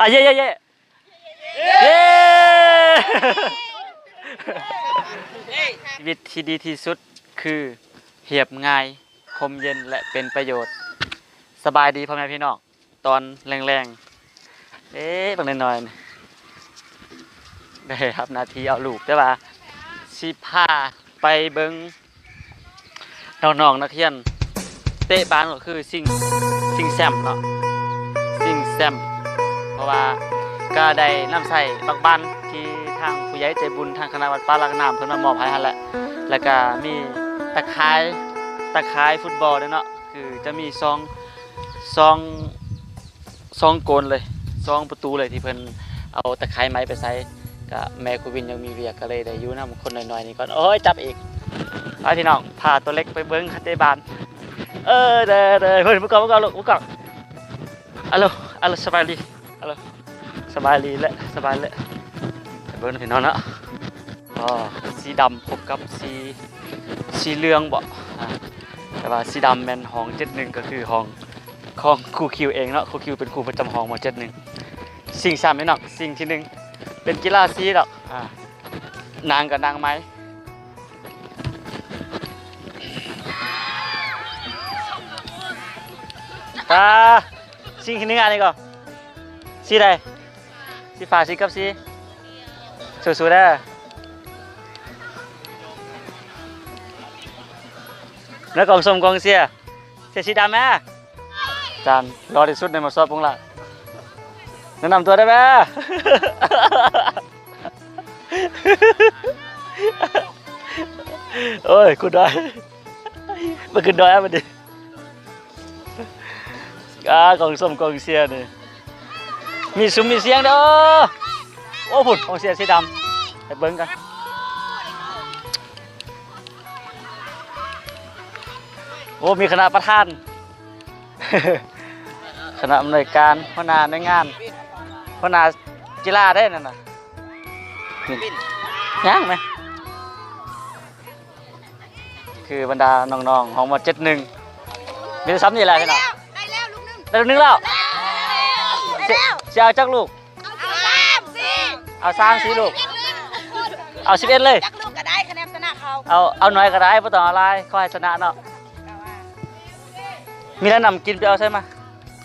อะเย่เย่เย่เย่ชีวิตที่ดีที่สุดคือเหียบง่ายคมเย็นและเป็นประโยชน์ สบายดีพ่อแม่พี่น้องตอนแรงๆ เอ๊ะบางหน่อยๆนี่ได้ครับนาทีเอาลูกได้ป่ะสิพาไปเบิงน้องๆนักเรียน เตะบานก็คือสิ่งสิ่งแซมเนาะสิ่งแซม เพราะว่าก็ได้น้ำใส่บักบันที่ทางผู้ใหญ่ใจบุญทางคณะวัดป้าลักน้ำเพิ่นมามอบให้หั่นแหละแล้วก็มีตะไคร้ตะไคร้ฟุตบอลด้วยเนาะคือจะมีซองซองซองโกนเลยซองประตูเลยที่เพิ่นเอาตะไคร้ไม้ไปใส่ก็แม่ครูวินยังมีเวียกก็เลยได้อยู่นํคนน้อยๆนี่ก่อนโอ้ยจับอีกไปพี่น้องพาตัวเล็กไปเบิ่งเตบานเออเด้อเด้อเฮ้ยมุกเกามุกเกาลูกมุกกาอัลโหลอัลโลสบายดี สบายดีและสบายและเบิ้งพี่น้องนะอ๋อสีดำพบกับสีสีเหลืองบ่อ่าแต่ว่าสีดำแมนห้องเจ็ดหนึ่งก็คือห้องของครูคิวเองเนาะครูคิวเป็นครูประจำห้องมาเจ็ดหนึ่งสิ่งสามไม่นอกสิ่งที่หนึ่งเป็นกีฬาสีดอกนางกับนางไม้ตาสิ่งที่หนึ่งอันนี้ก่อนสีใด สีฟ้าสีกับสีสู้ๆเด้อแล้วกองสมกองเสียเสียสีดำไหมจานรอที่สุดในมาสอบพวกเราแนะนำตัวได้ไหมโอ้ยคุณดอยมาขึ้นดอยอะมาดิอ่ากองส้มกองเสียนี่ มีซุ้มมีเสียงเด้อโอ้พุ่นกองเสียสีดำไปเบิ้งกันโอ้มีคณะประธานคณะอำนวยการหัวหน้าในงานหัวหน้ากีฬาได้นั่นน่ะนี่ยังไหมคือบรรดาน้องๆของหมดเจ็ดหนึ่งมีซ้ำนี่แหละพี่น้องได้แล้วลูกหนึงได้ลูกนึงแล้ว เสียเสียเอาจักลูก เอาสามสี่เอาสามสี่ลูก เอาสิบเอ็ดเลย จักลูกก็ได้คะแนนชนะเขาเอาเอาน้อยก็ได้เพราะต้องเอาหลายก็ให้ชนะเนาะ มีแล้วนำกินไปเอาใช่ไหม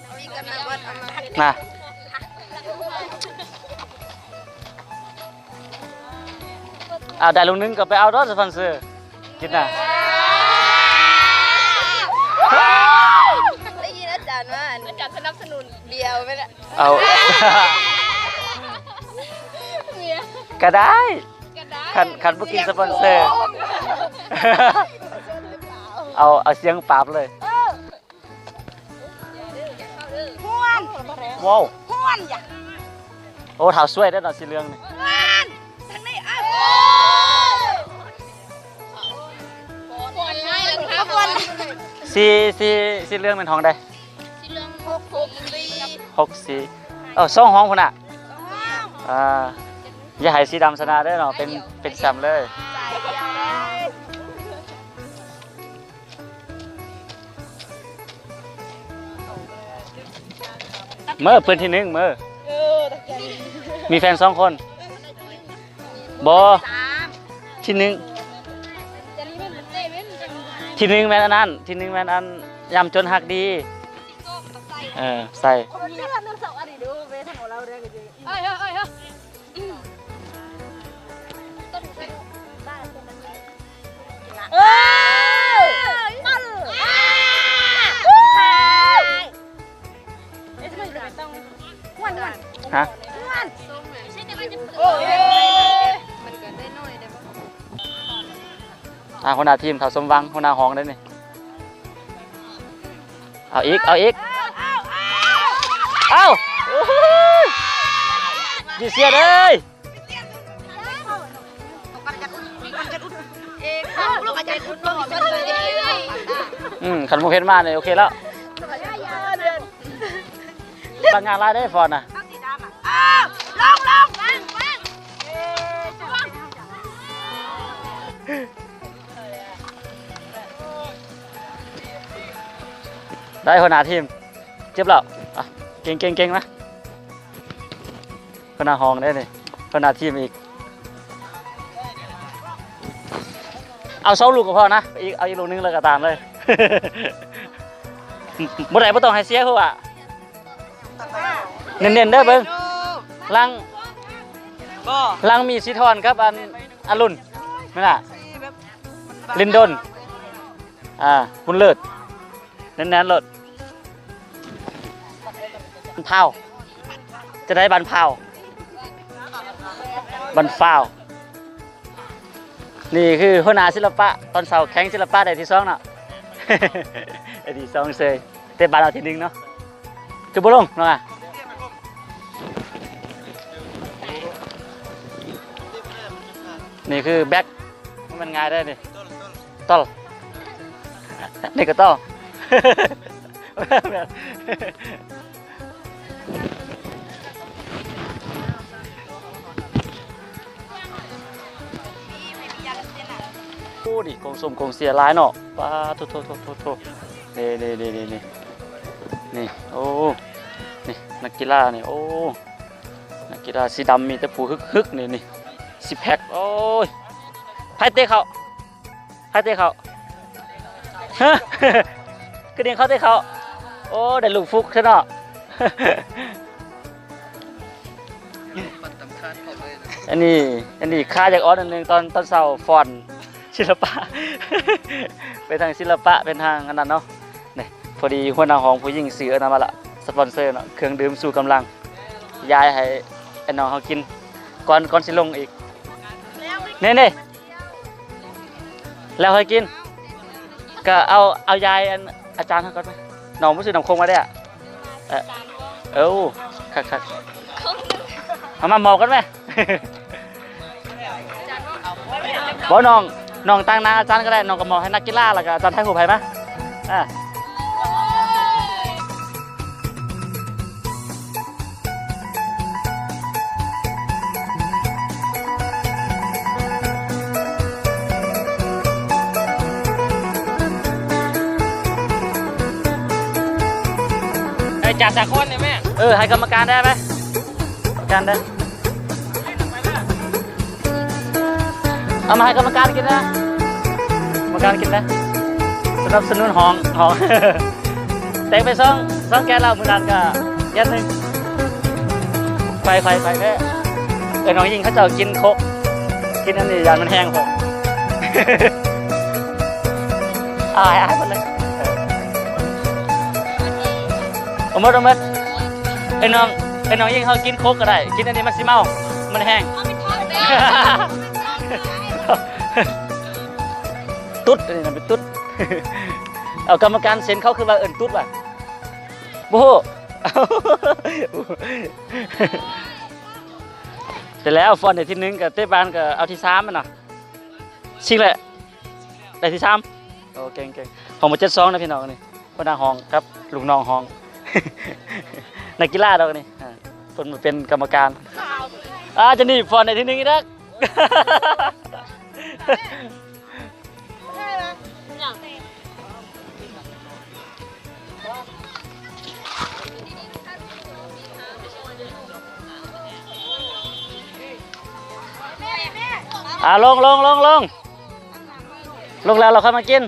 เอาอีกกันนะเบิดเอามาน่ะเอาได้ลูกนึงก็ไปเอารถสปอนเซอร์กินน่ะได้ยินอาจารย์ว่าอาจารย์สนับสนุนเบียวไหมเนี่ยเอาก็ได้คันคันบ่กินสปอนเซอร์ เอาเอาเสียงปราบเลยห้วนว้าวห้วนอย่าโอ้เท้าสวยได้อเนาะสีเหลืองนี่ห้วนทางนี้อ้าวห้วนง่ายเลยครับห้วนสีสีสีเหลืองเป็นทองได้ หกสีเออสองห้องพุ่นน่ะอ่าอย่าให้สีดำชนะได้อเนาะเป็นเป็นแซมเลยเมื่อเพื่อนที่หนึ่งเมื่อเออตะเกียบมีแฟนสองคนบอสามที่หนึ่งจะรีบเป็นเต้เว้นจะมีที่หนึ่งแม่นอันนั้นที่หนึ่งแม่นอันยำจนหักดีส้มกับใส่ เออใส่คนเลือดน้ำสองอันนี้ดูเวทของเราเรื่องจริงเอ้ยเอ้ยเอ้ยต้นเส้เออปั้นเอ๊ะทำไมจะต้องวันวันฮะวันใช่ไหมโอ้ยมันเกิดได้น้อยได้ปะอ่าหัวหน้าทีมเขาสมหวังหัวหน้าห้องได้นี่เอาอีก เอาอีก เอ้าโอ้ยดีเสียเลยเองลูกอาจารย์คุณต้องมีคนเลยอืมขันโมเพนมาเนี่ยโอเคแล้วบางงานรายได้ฟอนน่ะอ้าวลงลงวางวางได้หัวหน้าทีม เจ็บแล้วอะเก่งเก่งเก่งนะพนาห้องได้นี่พนาทีมอีก เอาเสาลูกก็พอนะอีกเอาอีกลูกนึงเลยก็ตามเลยบ่ได้บ่ต้องให้เสียเขาอะเน้นๆเด้เบิ่งลังลังมีสีทอนครับอันอรุณนั่นน่ะลินดนอ่าคุณเลิศแน่นๆเลิศ เผาจะได้บันเผาบันเฝ้านี่คือหัวหน้าศิลปะ ตอนเสาแข่งศิลปะได้ที่สองเนาะได้ที่สองเซยเตะบาลเอาที่หนึ่งเนาะคือบุลงเนาะอะนี่คือแบ็คมันง่ายได้นี่ต้อนี่ก็ต้อ โอ้ดิกองสมกองเสียหลายเนาะป้าโทโทโทโทโทนี่นี่นี่นี่นี่นี่โอ้นี่นักกีฬานี่โอ้นักกีฬาสีดำมีแต่ผู้ฮึกฮึกนี่นี่สิแพ็คโอ้ยไพ่เตะเขาไพ่เตะเขาฮะกระเด็นเขาเตะเขาโอ้ได้ลูกฟุกใช่เนาะ มันสำคัญเขาเลยนะอันนี้ อันนี้ค่าจากออสอันหนึงตอนตอนเสาร์ฟอนศิลปะ ไปทางศิลปะเป็นทางอันนั้นเนาะนี่พอดีหัวหน้าของผู้หญิงซื้ออันนั้นมาละสปอนเซอร์เนาะเครื่องดื่มสู่กำลัง ยายให้ไอ้น้องเขากินก่อนก่อนสิลงอีกเนี่นี่แล้วให้กิน ก็เอาเอายายอันอาจารย์เขาก่อนไหมน้องผู้ซื้อน้ำคงมาได้อะ เออ เอ้าคักคักเอามาหมอกกันไหมบ่น้องน้องตั้งนาอาจารย์ก็ได้น้องก็มอให้นักกีฬาแล้วก็อาจารย์ไทยผู้ภัยมอ่าไอ้จ่าสาคนเนี่ยแม่ เออให้กรรมการได้ไหมกรรมการได้เอามาให้กรรมการกินนะกรรมการกินนะสนับสนุนห้องห้องแต่งไปสองสองแกเรามือนันก็ยันหนึ่งไปไปไปแม่เออน้องยิงเขาเจะกินโคกกินอันนี้ยานมันแห้งผมอายอายหมดเลยอมดอมด ไอ้น้องไอ้น้องยิงเขากินโคกก็ได้ กินอันนี้มันสิเมามันแห้ง ตุ๊ดอันนี้นะเป็นตุ๊ด เอากรรมการเซ็นเขาคือว่าเอินตุ๊ดว่ะโบแต่แล้วฟอนในที่หนึ่งกับเต้บานกับเอาที่สามมันน่ะชิงแหละได้ที่สามโอ้เก่งเก่งของหมดเจ็ดสองนะพี่น้องนี่พ่อนาห้องครับลุงน้องห้อง นักกีฬาเรานี่อ่าคนมาเป็นกรรมการอ่าจะนี่ฟอนในที่หนึ่งอีกนะอ่าลงลงลงลงลงแล้วเราค่อยมากิน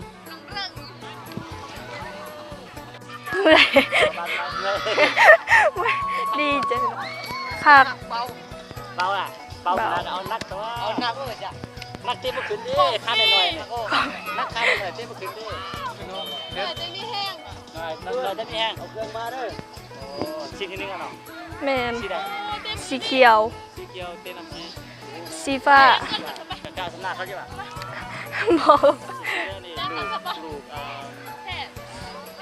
ดีจังคักเบาเบาอะเบาเบานักเอานักตัวเอาหนักเลยจ้ะนักเต้นมาขึ้นดิข้าหน่อยๆโอ้นักข้าหน่อยๆเต้นมาขึ้นดิเดี๋ยวจะมีแห้งหน่อยหน่อยจะมีแห้งเอาเครื่องมาเด้อโอ้ชิ้นที่หนึงอะเนาะแมนสีแดงสีเขียว สีเขียวเต้นน้ำสีสีฟ้ากระกาสำนักเขาใช่ป่ะบอกนี่ลูกลูกเอ่อ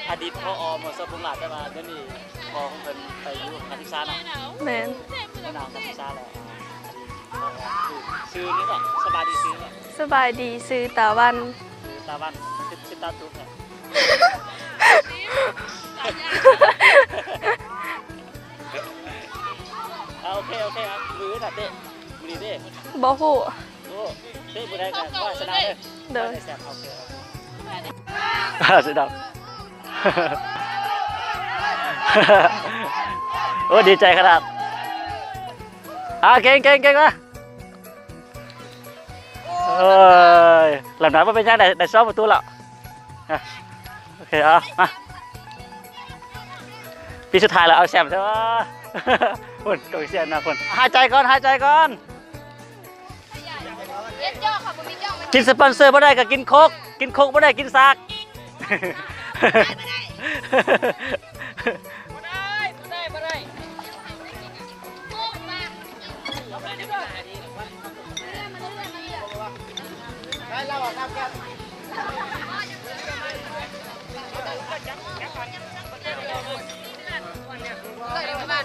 อดีตพ่ออหมอสบุงหลาดได้มาเดี๋ยวนี้ พอของเพิ่นไปอยู่นักศึกษาเนาะแมนมะนาวกับพิซซ่าแหละอ่าซื้อนี่แหละสบายดีซื้อนี่แหละสบายดีซื้อตาวันซื้อตาบ้านติดติดตาตุ๊กเนี่ยเอาโอเคโอเคอะมือน่ะเตะมือนี่เด้บอฮู้โอ้เตะมือได้กันว่าชนะเด้อเด้อได้แซ่บโอเคอะสุดดอก โอ้ดีใจขนาดอ่าเก่งเก่งเก่งมาเอ้ยหลังนั้นว่าเป็นยังไงได้ซ้อมประตูแล้วอะโอเคเอามาปีสุดท้ายแล้วเอาแชมป์ใช่ไหมพุ่นกองเชียร์นะพุ่นหายใจก่อนหายใจก่อนเย็ดย่อค่ะบ่มีย่อมันกินสปอนเซอร์ไม่ได้ก็กินโคกกินโคกไม่ได้กินซาก ด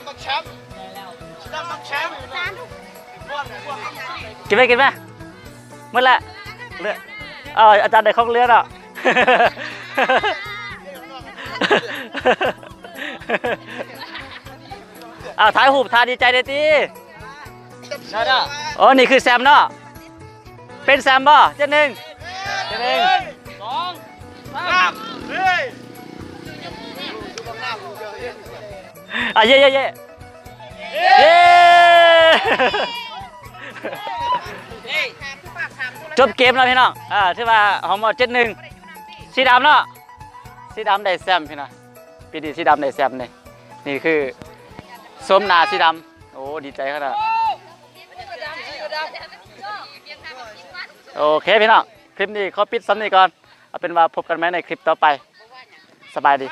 ำบักแชมป์ดำบักแชมป์จานทุกกินไหมกินไหมเมื่อไรเรือเอออาจารย์ได้ของเรือเนาะอ้าวถ่ายหูปถ่ายดีใจเลยตีใช่ได้อ๋อ นี่คือแซมเนาะ เป็นแซมบ่เจ้าหนึ่งเจ้าหนึ่งสองสามเฮ้ยอะเย่เย่เย่เย่เฮ้ยจบเกมแล้วพี่น้องอ่าที่ว่าหอมหมดเจ็ดหนึ่งสีดำเนาะสีดำได้แซมพี่น้องปีนี้สีดำได้แซมนี่นี่คือส้มนาสีดำโอ้ดีใจขนาด โอเคพี่น้องคลิปนี้ขอปิดซ้ำนี้ก่อนเอาเป็นว่าพบกันไหมในคลิปต่อไป สบายดี